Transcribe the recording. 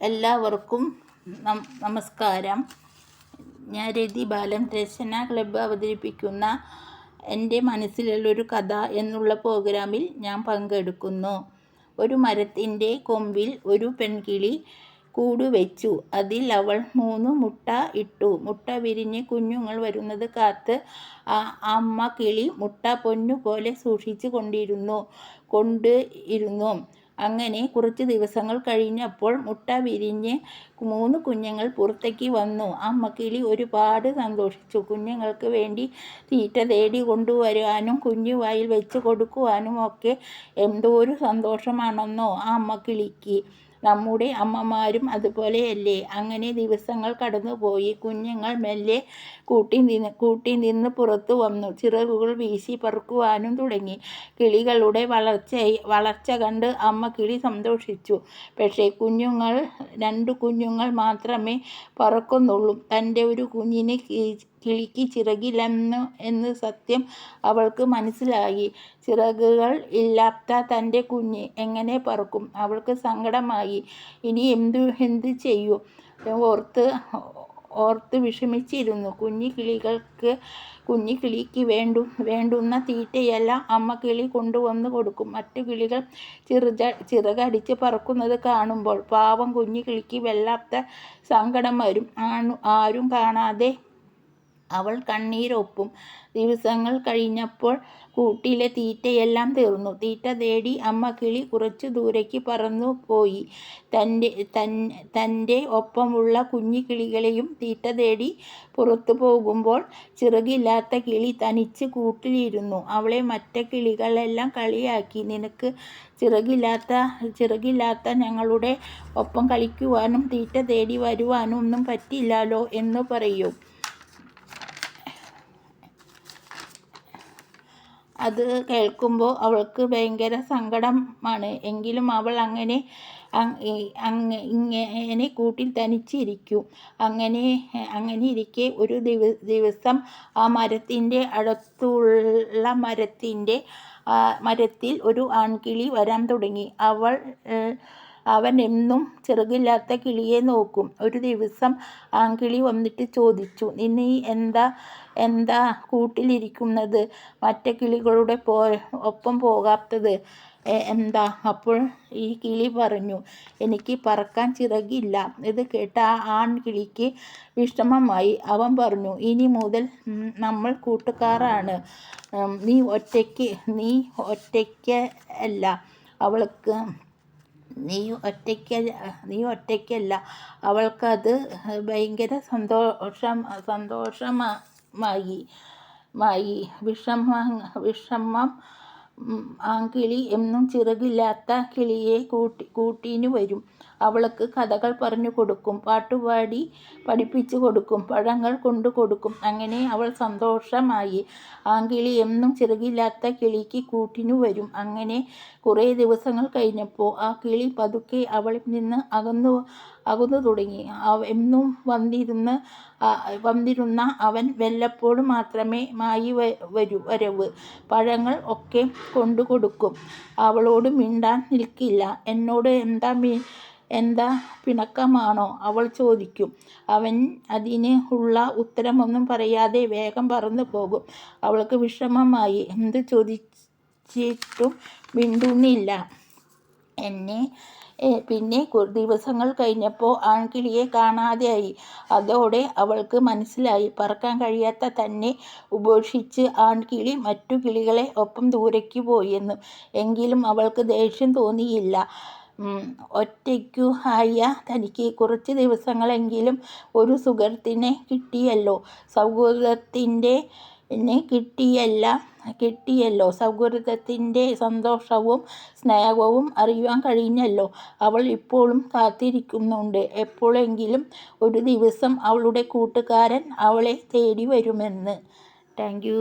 എല്ലാവർക്കും നമസ്കാരം. ഞാൻ രതി ബാലൻ രചന ക്ലബ്ബ് അവതരിപ്പിക്കുന്ന എന്റെ മനസ്സിലുള്ളൊരു കഥ എന്നുള്ള പ്രോഗ്രാമിൽ ഞാൻ പങ്കെടുക്കുന്നു. ഒരു മരത്തിന്റെ കൊമ്പിൽ ഒരു പെൺകിളി കൂട് വെച്ചു. അതിൽ അവൾ മൂന്ന് മുട്ട ഇട്ടു. മുട്ട വിരിഞ്ഞ് കുഞ്ഞുങ്ങൾ വരുന്നത് കാത്ത് ആ അമ്മ കിളി മുട്ട പൊന്നു പോലെ സൂക്ഷിച്ചു കൊണ്ടിരുന്നു കൊണ്ട് ഇരുന്നു അങ്ങനെ കുറച്ച് ദിവസങ്ങൾ കഴിഞ്ഞപ്പോൾ മുട്ട വിരിഞ്ഞ് മൂന്ന് കുഞ്ഞുങ്ങൾ പുറത്തേക്ക് വന്നു. അമ്മക്കിളി ഒരുപാട് സന്തോഷിച്ചു. കുഞ്ഞുങ്ങൾക്ക് വേണ്ടി തീറ്റ തേടി കൊണ്ടുവരാനും കുഞ്ഞു വായിൽ വെച്ച് കൊടുക്കുവാനും ഒക്കെ എന്തോ ഒരു സന്തോഷമാണെന്നോ ആ അമ്മക്കിളിക്ക് നമ്മുടെ അമ്മമാരും അതുപോലെയല്ലേ അങ്ങനെ ദിവസങ്ങൾ കടന്നുപോയി. കുഞ്ഞുങ്ങൾ മെല്ലെ കൂട്ടി നിന്ന് കൂട്ടി നിന്ന് പുറത്തു വന്നു. ചിറകുകൾ വീശി പറക്കുവാനും തുടങ്ങി. കിളികളുടെ വളർച്ച വളർച്ച കണ്ട് അമ്മ കിളി സന്തോഷിച്ചു. പക്ഷേ കുഞ്ഞുങ്ങൾ രണ്ട് കുഞ്ഞുങ്ങൾ മാത്രമേ പറക്കുന്നുള്ളൂ. തന്റെ ഒരു കുഞ്ഞിനെ കിളിക്ക് ചിറകിലെന്നു എന്ന് സത്യം അവൾക്ക് മനസ്സിലായി. ചിറകുകൾ ഇല്ലാത്ത തന്റെ കുഞ്ഞ് എങ്ങനെ പറക്കും? അവൾക്ക് സങ്കടമായി. ഇനി എന്തു എന്ത് ചെയ്യും? ഓർത്ത് ഓർത്ത് വിഷമിച്ചിരുന്നു. കുഞ്ഞു കിളികൾക്ക് കുഞ്ഞു കിളിക്ക് വേണ്ടു വേണ്ടുന്ന തീറ്റയെല്ലാം അമ്മ കിളി കൊണ്ടുവന്ന് കൊടുക്കും. മറ്റു കിളികൾ ചിറക ചിറകടിച്ച് പറക്കുന്നത് കാണുമ്പോൾ പാവം കുഞ്ഞു കിളിക്ക് വല്ലാത്ത സങ്കടം വരും. ആണു ആരും കാണാതെ അവൾ കണ്ണീരൊപ്പും ദിവസങ്ങൾ കഴിഞ്ഞപ്പോൾ കൂട്ടിലെ തീറ്റയെല്ലാം തീർന്നു. തീറ്റ തേടി അമ്മ കിളി കുറച്ചു ദൂരേക്ക് പറന്നു പോയി. തന്റെ തൻ തന്റെ ഒപ്പമുള്ള കുഞ്ഞു കിളികളെയും തീറ്റ തേടി പുറത്തു പോകുമ്പോൾ ചിറകില്ലാത്ത കിളി തനിച്ച് കൂട്ടിലിരുന്നു. അവളെ മറ്റ കിളികളെല്ലാം കളിയാക്കി. നിനക്ക് ചിറകില്ലാത്ത ചിറകില്ലാത്ത ഞങ്ങളുടെ ഒപ്പം കളിക്കുവാനും തീറ്റ തേടി വരുവാനും ഒന്നും പറ്റില്ലല്ലോ എന്ന് പറയും. അത് കേൾക്കുമ്പോൾ അവൾക്ക് ഭയങ്കര സങ്കടമാണ്. എങ്കിലും അവൾ അങ്ങനെ ഇങ്ങനെ കൂട്ടിൽ തനിച്ചിരിക്കും. അങ്ങനെ അങ്ങനെ ഇരിക്കെ ഒരു ദിവസം ആ മരത്തിന്റെ അടുത്തുള്ള മരത്തിന്റെ മരത്തിൽ ഒരു ആൺകിളി വരാൻ തുടങ്ങി. അവൾ അവൻ എന്നും ചെറുകില്ലാത്ത കിളിയെ നോക്കും. ഒരു ദിവസം ആൺകിളി വന്നിട്ട് ചോദിച്ചു നീ എന്താ എന്താ കൂട്ടിലിരിക്കുന്നത്? മറ്റു കിളികളുടെ പോ ഒപ്പം പോകാത്തത് എന്താ? അപ്പോൾ ഈ കിളി പറഞ്ഞു എനിക്ക് പറക്കാൻ ചിറകില്ല ഇത് കേട്ട ആ ആൺകിളിക്ക് വിഷമമായി. അവൻ പറഞ്ഞു ഇനി മുതൽ നമ്മൾ കൂട്ടുകാരാണ്. നീ ഒറ്റയ്ക്ക് നീ ഒറ്റയ്ക്ക് അല്ല. അവൾക്ക് നീ ഒറ്റയ്ക്ക് നീ ഒറ്റയ്ക്കല്ല. അവൾക്കത് ഭയങ്കര സന്തോഷം സന്തോഷമായി മായി വിഷമ വിഷമം ആൺകിളി എന്നും ചിറകില്ലാത്ത കിളിയെ കൂട്ടി കൂട്ടിന് വരും. അവൾക്ക് കഥകൾ പറഞ്ഞു കൊടുക്കും പാട്ടുപാടി പഠിപ്പിച്ചു കൊടുക്കും പഴങ്ങൾ കൊണ്ടു കൊടുക്കും. അങ്ങനെ അവൾ സന്തോഷമായി. ആങ്കിളി എന്നും ചിറകില്ലാത്ത കിളിക്ക് കൂട്ടിനു വരും. അങ്ങനെ കുറേ ദിവസങ്ങൾ കഴിഞ്ഞപ്പോൾ ആ കിളി പതുക്കെ അവളിൽ നിന്ന് അകന്നു അകന്നു തുടങ്ങി. എന്നും വന്നിരുന്ന വന്നിരുന്ന അവൻ വല്ലപ്പോഴും മാത്രമേ മായി വരൂ വരവ്. പഴങ്ങൾ ഒക്കെ കൊണ്ടു കൊടുക്കും. അവളോട് മിണ്ടാൻ നിൽക്കില്ല. എന്നോട് എന്താ മീ എന്താ പിണക്കമാണോ? അവൾ ചോദിക്കും. അവൻ അതിന് ഉള്ള ഉത്തരമൊന്നും പറയാതെ വേഗം പറന്നു പോകും. അവൾക്ക് വിഷമമായി. എന്ത് ചോദിച്ചിട്ടും മിണ്ടുന്നില്ല. എന്നെ പിന്നെ ദിവസങ്ങൾ കഴിഞ്ഞപ്പോൾ ആൺകിളിയെ കാണാതെയായി. അതോടെ അവൾക്ക് മനസ്സിലായി. പറക്കാൻ കഴിയാത്ത തന്നെ ഉപേക്ഷിച്ച് ആൺകിളി മറ്റു കിളികളെ ഒപ്പം ദൂരേക്ക് പോയെന്ന് എങ്കിലും അവൾക്ക് ദേഷ്യം തോന്നിയില്ല. ഒറ്റയ്ക്കു ആയ തനിക്ക് കുറച്ച് ദിവസങ്ങളെങ്കിലും ഒരു സുഹൃത്തിനെ കിട്ടിയല്ലോ. സൗഹൃദത്തിന്റെ എന്നെ കിട്ടിയല്ല കിട്ടിയല്ലോ. സൗഹൃദത്തിന്റെ സന്തോഷവും സ്നേഹവും അറിയുവാൻ കഴിഞ്ഞല്ലോ. അവൾ ഇപ്പോഴും കാത്തിരിക്കുന്നുണ്ട്. എപ്പോഴെങ്കിലും ഒരു ദിവസം അവളുടെ കൂട്ടുകാരൻ അവളെ തേടി വരുമെന്ന്. താങ്ക്